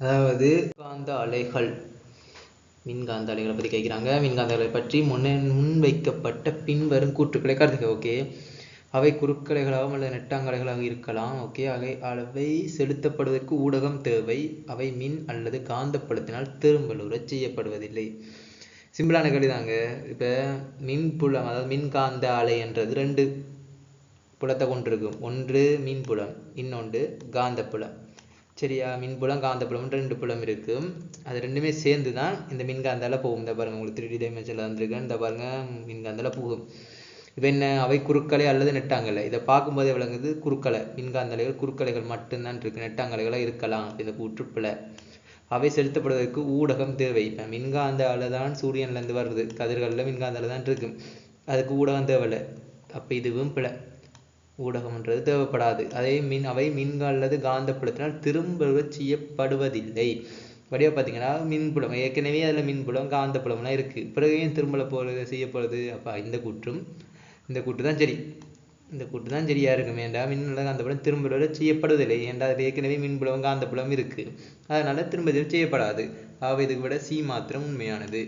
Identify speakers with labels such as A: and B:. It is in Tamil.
A: அதாவது காந்த அலைகள். மின்காந்த அலைகளை பற்றி கேட்குறாங்க மின்காந்த அலை பற்றி முன்னே முன்வைக்கப்பட்ட பின்வரும் கூற்றுக்களை கருதுக ஓகே அவை குறுக்கலைகளாகவும் அல்லது நெட்டாங்கலைகளாக இருக்கலாம் ஓகே அவை அவை செலுத்தப்படுவதற்கு ஊடகம் தேவை. அவை மின் அல்லது காந்தப்புலத்தினால் திரும்பலுற செய்யப்படுவதில்லை. சிம்பிளான கேள்வி தாங்க இப்போ மின்புலம் அதாவது மின்காந்த அலை என்றது ரெண்டு புலத்தை கொண்டிருக்கும். ஒன்று மின்புலம் இன்னொன்று காந்தப்புலம். சரியா? மின்புலம் காந்தப்புலம்ன்ற ரெண்டு புலம் இருக்குது அது ரெண்டுமே சேர்ந்து தான் இந்த மின்காந்தால போகும். இந்த பாருங்க உங்களுக்கு த்ரீ டி டைமென்ஷனில் வந்திருக்கேன் இந்த பாருங்க மின்காந்தால போகும். இப்போ என்ன? அவை குறுக்கலை அல்லது நெட்டாங்கலை. இதை பார்க்கும்போதே விளங்குது குறுக்கலை. மின்காந்தலைகள் குறுக்கலைகள் மட்டும்தான் இருக்கு. நெட்டாங்கலைகளாக இருக்கலாம். இந்த கூற்றுப்பிழை அவை செலுத்தப்படுவதற்கு ஊடகம் தேவை. இப்போ மின்காந்த அலை தான் சூரியன்லேருந்து வருது. கதிர்களில் மின்காந்தால தான் இருக்கும் அதுக்கு ஊடகம் தேவையில்லை. அப்போ இதுவும் பிழை. ஊடகம்ன்றது தேவைப்படாது. அதே மின் அவை மின்கால் அல்லது காந்தப்புலத்தினால் திரும்ப செய்யப்படுவதில்லை. வடிவா பார்த்தீங்கன்னா மின்புலம் ஏற்கனவே அதில் மின்புலம் காந்தப்புலம்லாம் இருக்குது பிறகு ஏன் திரும்ப போகிறது செய்யப்படுது அப்போ இந்த கூற்றும் இந்த கூற்று தான் சரி. இந்த கூட்டு தான் சரியா இருக்கும். ஏன்டா மின் காந்தப்புலம் திரும்ப செய்யப்படுவதில்லை. ஏன்டா அது ஏற்கனவே மின்புலம் காந்தப்புலம் இருக்குது அதனால திரும்ப செய்யப்படாது. ஆக இதுக்கு விட சி மாத்திரம் உண்மையானது.